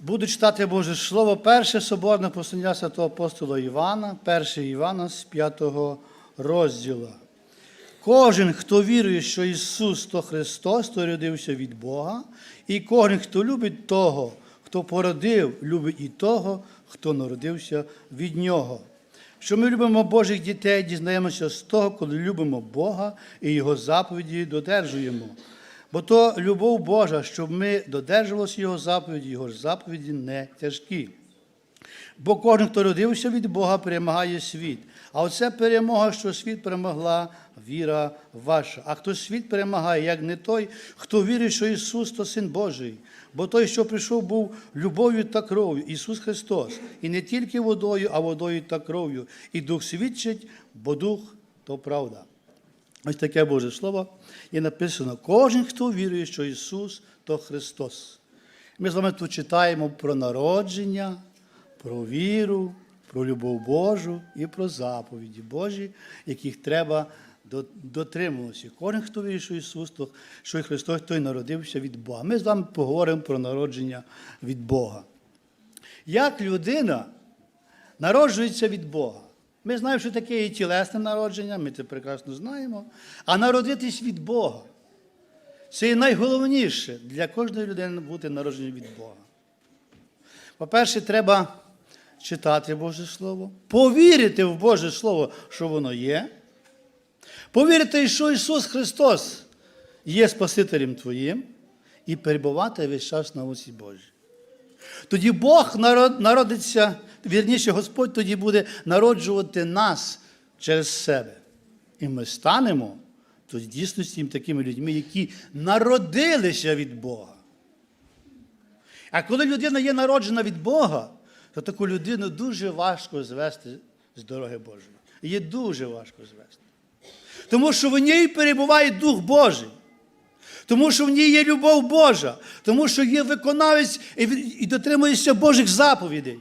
Буду читати Боже Слово, перше соборне послання святого апостола Івана, перше Івана з 5 розділу. Кожен, хто вірує, що Ісус то Христос, то родився від Бога, і кожен, хто любить того, хто породив, любить і того, хто народився від Нього. Що ми любимо Божих дітей, дізнаємося з того, коли любимо Бога і Його заповіді додержуємо. Бо то любов Божа, щоб ми додержувалися Його заповіді, Його ж заповіді не тяжкі. Бо кожен, хто родився від Бога, перемагає світ. А оце перемога, що світ перемогла, віра ваша. А хто світ перемагає, як не той, хто вірить, що Ісус то Син Божий. Бо той, що прийшов, був любов'ю та кров'ю, Ісус Христос. І не тільки водою, а водою та кров'ю. І Дух свідчить, бо Дух то правда. Ось таке Боже Слово. І написано: кожен, хто вірує, що Ісус то Христос. Ми з вами тут читаємо про народження, про віру, про любов Божу і про заповіді Божі, яких треба дотримуватися. Кожен, хто вірить, що Ісус, то, що Христос, той народився від Бога. Ми з вами поговоримо про народження від Бога. Як людина народжується від Бога? Ми знаємо, що таке є тілесне народження, ми це прекрасно знаємо. А народитись від Бога. Це є найголовніше для кожної людини бути народженим від Бога. По-перше, треба читати Боже Слово, повірити в Боже Слово, що воно є. Повірити, що Ісус Христос є Спасителем Твоїм, і перебувати весь час на оці Божій. Тоді Бог народиться, вірніше, Господь тоді буде народжувати нас через себе. І ми станемо тоді дійсності такими людьми, які народилися від Бога. А коли людина є народжена від Бога, то таку людину дуже важко звести з дороги Божої. Її дуже важко звести. Тому що в ній перебуває Дух Божий. Тому що в ній є любов Божа, тому що є виконавець і дотримується Божих заповідей.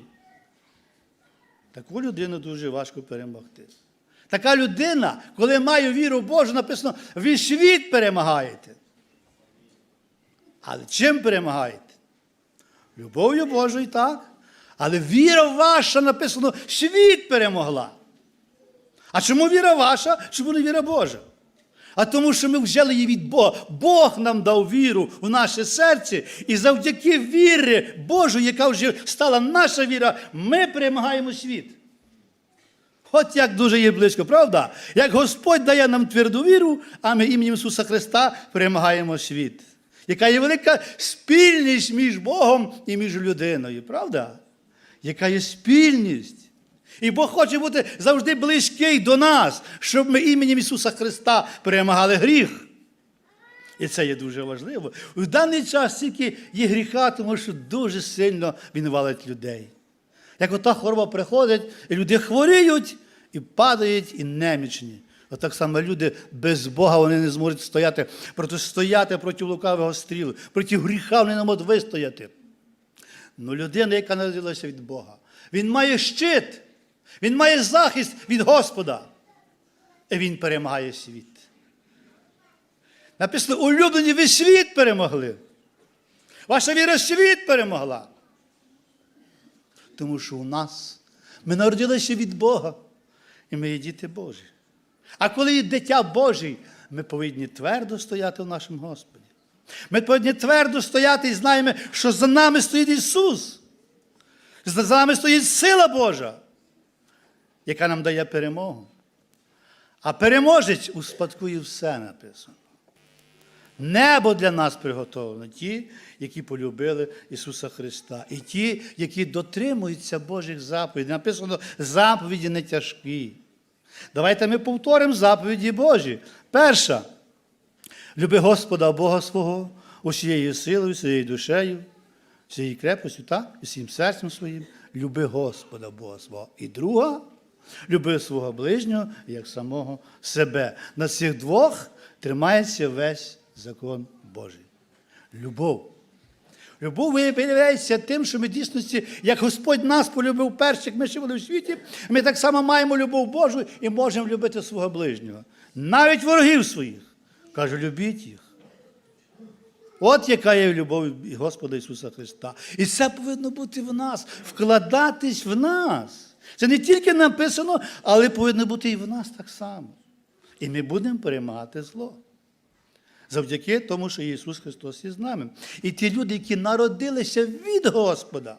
Таку людину дуже важко перемогти. Така людина, коли має віру в Божу, написано, ви світ перемагаєте. Але чим перемагаєте? Любов'ю Божою, так. Але віра ваша, написано, світ перемогла. А чому віра ваша? Чому не віра Божа? А тому, що ми взяли її від Бога. Бог нам дав віру в наше серце, і завдяки вірі Божої, яка вже стала наша віра, ми перемагаємо світ. От як дуже є близько, правда? Як Господь дає нам тверду віру, а ми ім'ям Ісуса Христа перемагаємо світ. Яка є велика спільність між Богом і між людиною, правда? Яка є спільність. І Бог хоче бути завжди близький до нас, щоб ми іменем Ісуса Христа перемагали гріх. І це є дуже важливо. В даний час тільки є гріха, тому що дуже сильно він валить людей. Як ота хвороба приходить, і люди хворіють, і падають, і немічні. Отак само люди без Бога вони не зможуть стояти, протистояти проти лукавого стрілу, проти гріха вони не можуть вистояти. Ну, людина, яка народилася від Бога, він має щит, він має захист від Господа. І він перемагає світ. Написано, улюблені ви світ перемогли. Ваша віра світ перемогла. Тому що у нас ми народилися від Бога, і ми є діти Божі. А коли є дитя Божий, ми повинні твердо стояти в нашому Господі. Ми повинні твердо стояти і знаємо, що за нами стоїть Ісус. За нами стоїть сила Божа, яка нам дає перемогу. А переможець успадкує все написано. Небо для нас приготовлено, ті, які полюбили Ісуса Христа, і ті, які дотримуються Божих заповідей. Написано, заповіді не тяжкі. Давайте ми повторимо заповіді Божі. Перша. Люби Господа Бога свого усією силою, всією душею, всією крепостю та всім серцем своїм. Люби Господа Бога свого. І друга люби свого ближнього як самого себе. На цих двох тримається весь закон Божий. Любов. Любов виявляється тим, що ми дійсності, як Господь нас полюбив перших, ми ще були в світі, ми так само маємо любов Божу і можемо любити свого ближнього. Навіть ворогів своїх. Каже, любіть їх. От яка є любов Господа Ісуса Христа. І це повинно бути в нас, вкладатись в нас. Це не тільки написано, але повинно бути і в нас так само. І ми будемо перемагати зло. Завдяки тому, що Ісус Христос із нами. І ті люди, які народилися від Господа,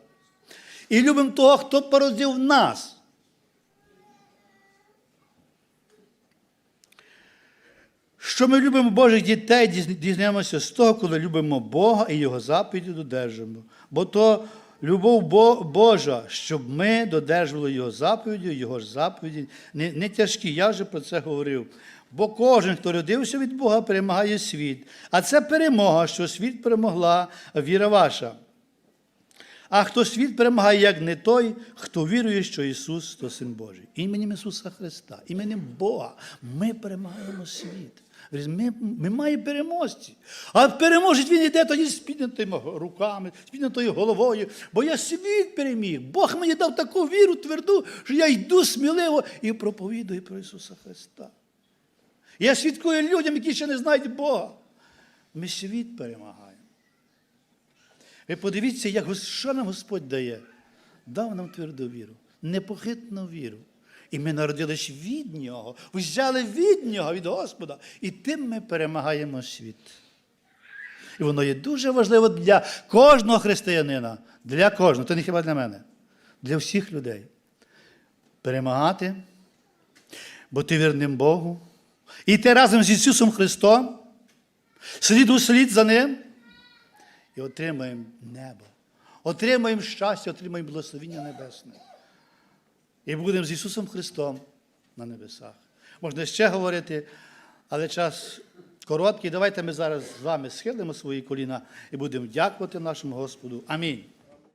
і любимо того, хто породив нас. Що ми любимо Божих дітей, діз- дізнаємося з того, коли любимо Бога і Його заповіді додержуємо. Бо то любов Бо- Божа, щоб ми додержували Його заповіді, Його ж заповіді, не, не тяжкі. Я вже про це говорив. Бо кожен, хто родився від Бога, перемагає світ. А це перемога, що світ перемогла, віра ваша. А хто світ перемагає, як не той, хто вірує, що Ісус то Син Божий. Іменем Ісуса Христа, іменем Бога ми перемагаємо світ. Ми, ми маємо переможці. А переможець він йде тоді з піднятими руками, з піднятою головою. Бо я світ переміг. Бог мені дав таку віру тверду, що я йду сміливо і проповідую про Ісуса Христа. Я свідкую людям, які ще не знають Бога. Ми світ перемагаємо. Ви подивіться, як, що нам Господь дає. Дав нам тверду віру, непохитну віру. І ми народились від Нього, взяли від Нього, від Господа. І тим ми перемагаємо світ. І воно є дуже важливо для кожного християнина, для кожного, то не хіба для мене, для всіх людей. Перемагати, бути вірним Богу, йти разом з Ісусом Христом, слід у слід за Ним і отримаємо небо. Отримаємо щастя, отримаємо благословіння небесне. І будемо з Ісусом Христом на небесах. Можна ще говорити, але час короткий. Давайте ми зараз з вами схилимо свої коліна і будемо дякувати нашому Господу. Амінь.